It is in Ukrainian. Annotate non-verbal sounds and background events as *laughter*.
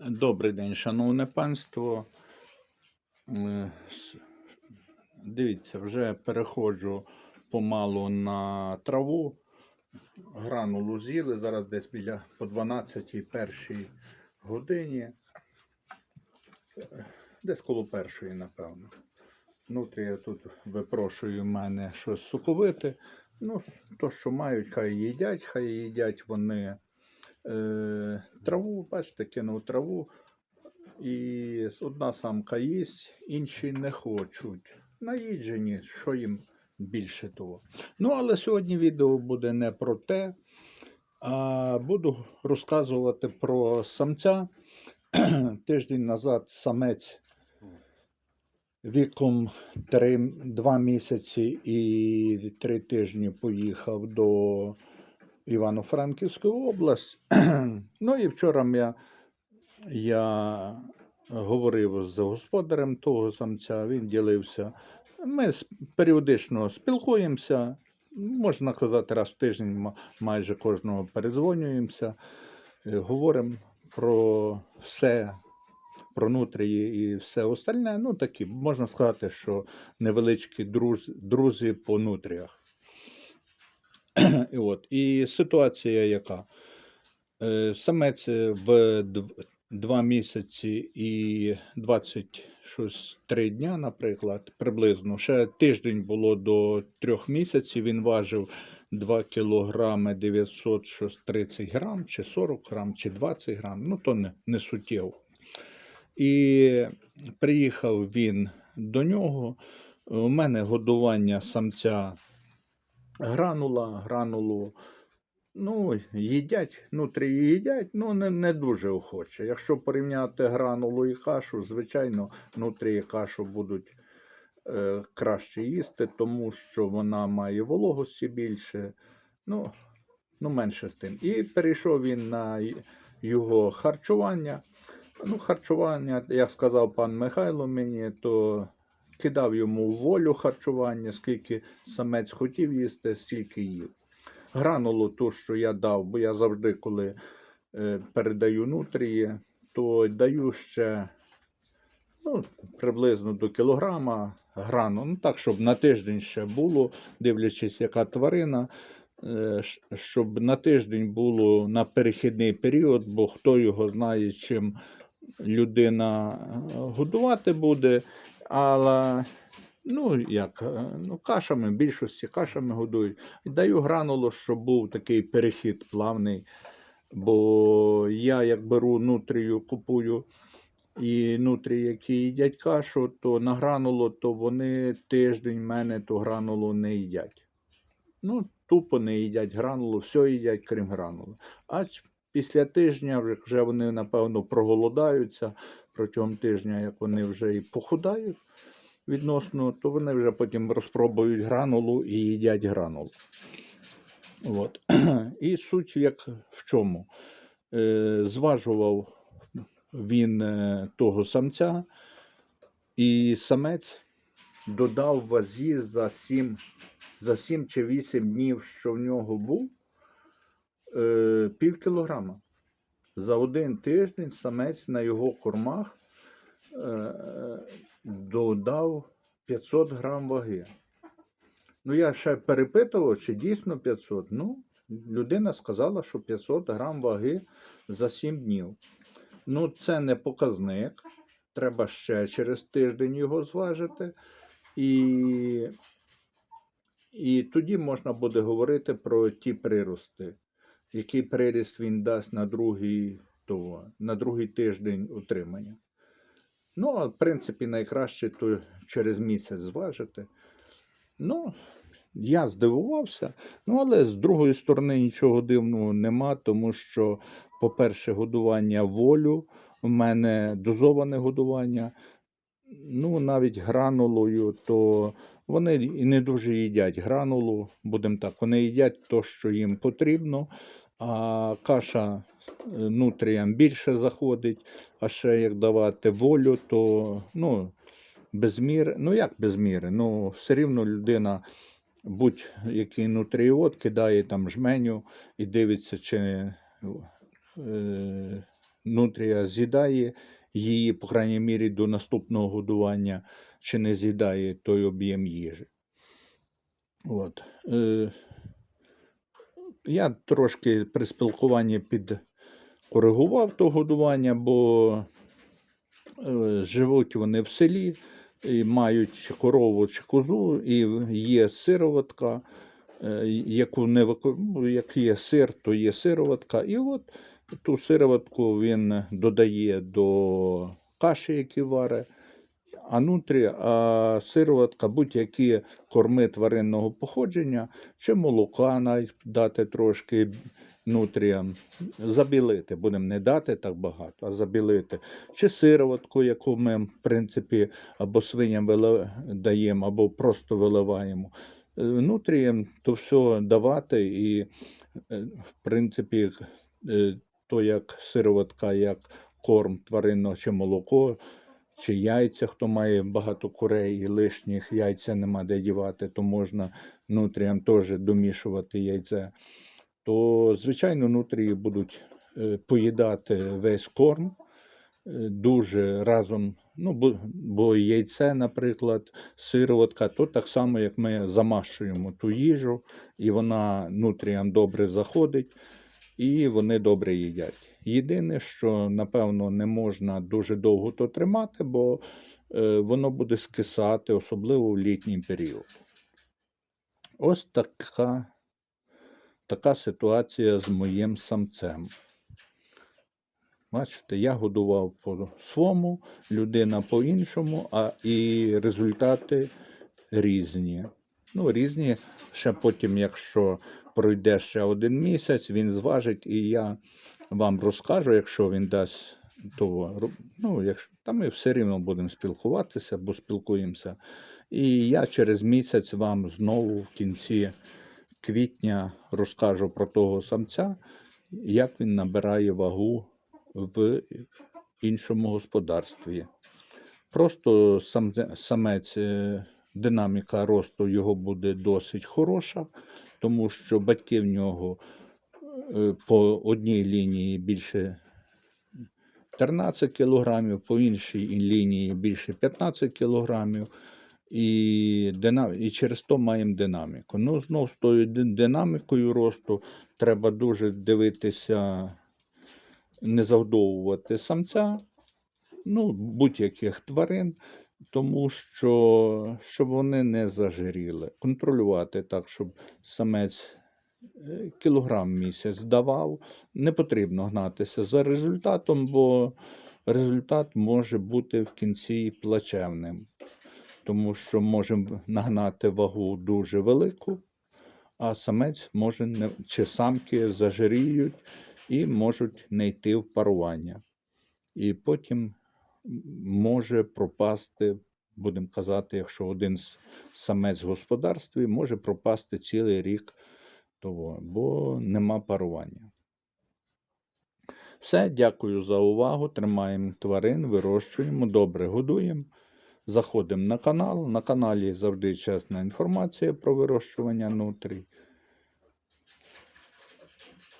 Добрий день, шановне панство. Дивіться, вже переходжу помалу на траву. Гранулу з'їли. Зараз десь біля по 12 першій годині. Десь коло першої, напевно. Внутрі я тут випрошую в мене щось соковите. Ну, то, що мають, хай їдять, хай їдять вони е, траву, бачите, кинув траву. І одна самка їсть, інші не хочуть. Наїджені, що їм більше того. Ну, але сьогодні відео буде не про те, а буду розказувати про самця. *clears throat* Тиждень назад самець віком 3, 2 місяці і 3 тижні поїхав до Івано-Франківської область. *clears throat* ну і вчора я, я говорив з господарем того самця, він ділився. Ми періодично спілкуємося, можна казати, раз в тиждень майже кожного передзвонюємося, е, говоримо про все, про нутрії і все остальне. Ну, такі, можна сказати, що невеличкі друз, друзі по нутріях. *clears throat* І, от, і ситуація яка? Е, Самець в дв- два місяці і 23 дня, наприклад, приблизно. Ще тиждень було до трьох місяців. Він важив 2 кілограми 930 грам, чи 40 грам, чи 20 грам. Ну, то не, не суттєво. І приїхав він до нього. У мене годування самця гранула, гранулу. Ну, їдять, нутрі їдять, ну не, не дуже охоче. Якщо порівняти гранулу і кашу, звичайно, нутрі і кашу будуть е, краще їсти, тому що вона має вологості більше, ну, ну менше з тим. І перейшов він на його харчування. Ну, харчування, як сказав пан Михайло мені, то кидав йому волю харчування, скільки самець хотів їсти, стільки їв. Гранулу, ту, що я дав, бо я завжди, коли е, передаю нутрії, то даю ще ну, приблизно до кілограма грану. Ну, так, щоб на тиждень ще було, дивлячись, яка тварина, е, щоб на тиждень було на перехідний період, бо хто його знає, чим людина е, годувати буде. Але ну, як, е, ну, кашами, в більшості кашами годують. Даю гранулу, щоб був такий перехід плавний. Бо я як беру нутрію, купую і нутрі, які їдять кашу, то на гранулу, то вони тиждень в мене ту гранулу не їдять. Ну, тупо не їдять гранулу, все їдять, крім гранули. А після тижня вже, вже вони, напевно, проголодаються протягом тижня, як вони вже і похудають відносно, то вони вже потім розпробують гранулу і їдять гранулу. От. *clears throat* І суть як в чому? Е, зважував він е, того самця, і самець додав вазі за 7, за 7 чи 8 днів, що в нього був, е, пів кілограма. За один тиждень самець на його кормах е, додав 500 грам ваги. Ну, я ще перепитував, чи дійсно 500. Ну, людина сказала, що 500 грам ваги за 7 днів. Ну, це не показник. Треба ще через тиждень його зважити. І, і тоді можна буде говорити про ті прирости. Який приріст він дасть на другий, то, на другий тиждень утримання. Ну, а в принципі, найкраще то через місяць зважити. Ну, я здивувався. Ну, але з другої сторони нічого дивного нема, тому що, по-перше, годування волю, у мене дозоване годування. Ну, навіть гранулою, то вони і не дуже їдять гранулу, будемо так, вони їдять то, що їм потрібно, а каша е, нутріям більше заходить, а ще як давати волю, то ну, без міри, ну як без міри, ну все рівно людина будь-який нутріот кидає там жменю і дивиться, чи е, нутрія з'їдає її, по крайній мірі, до наступного годування, чи не з'їдає той об'єм їжі. От. Е, я трошки при спілкуванні підкоригував то годування, бо е, живуть вони в селі, і мають корову чи козу, і є сироватка, е, яку не вико- ну, як є сир, то є сироватка. І от ту сироватку він додає до каші, які варить. А нутрі, а сироватка, будь-які корми тваринного походження, чи молока навіть дати трошки нутріям, забілити, будемо не дати так багато, а забілити. Чи сироватку, яку ми, в принципі, або свиням даємо, або просто виливаємо. Е, Нутріям то все давати, і, е, в принципі, е, то як сироватка, як корм тваринного чи молоко, чи яйця, хто має багато курей і лишніх яйця нема де дівати, то можна нутріям теж домішувати яйце. То, звичайно, нутрії будуть е, поїдати весь корм е, дуже разом. Ну, бо яйце, наприклад, сироватка, то так само, як ми замашуємо ту їжу, і вона нутріям добре заходить, і вони добре їдять. Єдине, що, напевно, не можна дуже довго то тримати, бо е, воно буде скисати, особливо в літній період. Ось така, така ситуація з моїм самцем. Бачите, я годував по своєму, людина по іншому, а і результати різні. Ну, різні. Ще потім, якщо пройде ще один місяць, він зважить, і я вам розкажу, якщо він дасть того. Ну, якщо, та ми все рівно будемо спілкуватися, бо спілкуємося. І я через місяць вам знову в кінці квітня розкажу про того самця, як він набирає вагу в іншому господарстві. Просто сам, самець, е, динаміка росту його буде досить хороша, тому що батьки в нього по одній лінії більше 13 кілограмів, по іншій лінії більше 15 кілограмів. І, дина... і через то маємо динаміку. Ну, знов з тою динамікою росту треба дуже дивитися, не завдовувати самця, ну, будь-яких тварин, тому що щоб вони не зажиріли. Контролювати так, щоб самець е, кілограм місяць давав. Не потрібно гнатися за результатом, бо результат може бути в кінці плачевним. Тому що можемо нагнати вагу дуже велику, а самець може не, чи самки зажиріють і можуть не йти в парування. І потім може пропасти, будемо казати, якщо один самець в господарстві, може пропасти цілий рік того, бо нема парування. Все, дякую за увагу. Тримаємо тварин, вирощуємо, добре годуємо. Заходимо на канал. На каналі завжди чесна інформація про вирощування нутрій.